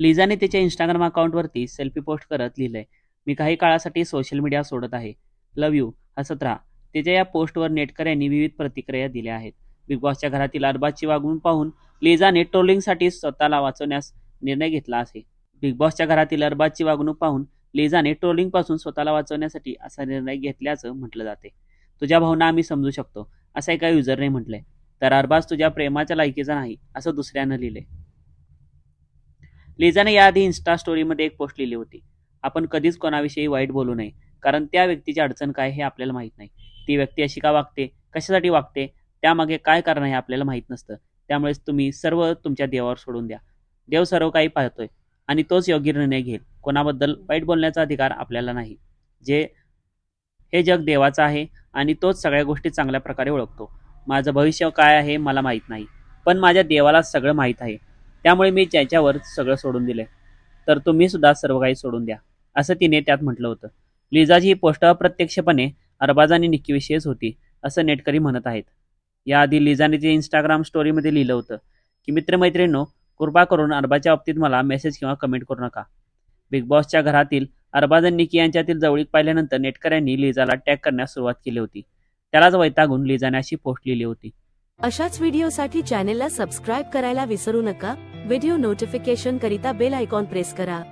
लिझाने तिच्या Instagram अकाउंटवरती selfie post करत लिहिलंय. मी काही काळासाठी सोशल मीडिया सोडत आहे. लव यू हसत राहा. तिच्या या पोस्टवर नेटकऱ्यांनी विविध प्रतिक्रिया दिल्या आहेत. बिग बॉसच्या घरातील अरबाजची वागणूक पाहून लिझाने ट्रोलिंगसाठी स्वतःला वाचवण्यास निर्णय घेतला आहे. बिग बॉसच्या घरातील अरबाजची वागणूक पाहून लिझाने ट्रोलिंगपासून स्वतःला वाचवण्यासाठी असा निर्णय घेतल्याचं म्हटलं जाते. तुझ्या भावना आम्ही समजू शकतो असं एका युजरने म्हटलंय. तर अरबाज तुझ्या प्रेमाच्या लायकीचा नाही असं दुसऱ्यानं लिहिलंय. लिझाने याआधी इन्स्टा स्टोरीमध्ये एक पोस्ट लिहिली होती. आपण कधीच कोणाविषयी वाईट बोलू नये कारण त्या व्यक्तीची अडचण काय हे आपल्याला माहीत नाही. ती व्यक्ती अशी का वागते कशासाठी वागते त्यामागे काय कारण आहे आपल्याला माहीत नसतं. त्यामुळेच तुम्ही सर्व तुमच्या देवावर सोडून द्या. देव सर्व काही पाहतोय आणि तोच योग्य निर्णय घेईल. कोणाबद्दल वाईट बोलण्याचा अधिकार आपल्याला नाही. जे हे जग देवाचं आहे आणि तोच सगळ्या गोष्टी चांगल्या प्रकारे ओळखतो. माझं भविष्य काय आहे मला माहीत नाही. पण माझ्या देवाला सगळं माहीत आहे. त्यामुळे मी त्याच्यावर सगळं सोडून दिले तर तुम्ही सुद्धा सर्व काही सोडून द्या असं तिने त्यात म्हटलं होतं. लिझाची ही पोस्ट अप्रत्यक्षपणे अरबाज आणि निक्कीविषयीच होती असं नेटकरी म्हणत आहेत. याआधी लिझाने ते इंस्टाग्राम स्टोरीमध्ये लिहिलं होतं की मित्रमैत्रिणींनो कृपा करून अरबाच्या बाबतीत मला मेसेज किंवा कमेंट करू नका. बिग बॉसच्या घरातील अरबाज आणि निकी यांच्यातील जवळीक पाहिल्यानंतर नेटकऱ्यांनी लिझाला टॅग करण्यास सुरुवात केली होती. त्यालाच वैतागून लिझाने अशी पोस्ट लिहिली होती. अशाच व्हिडिओसाठी चॅनेलला सबस्क्राईब करायला विसरू नका. व्हिडिओ नोटिफिकेशन करिता बेल आयकॉन प्रेस करा.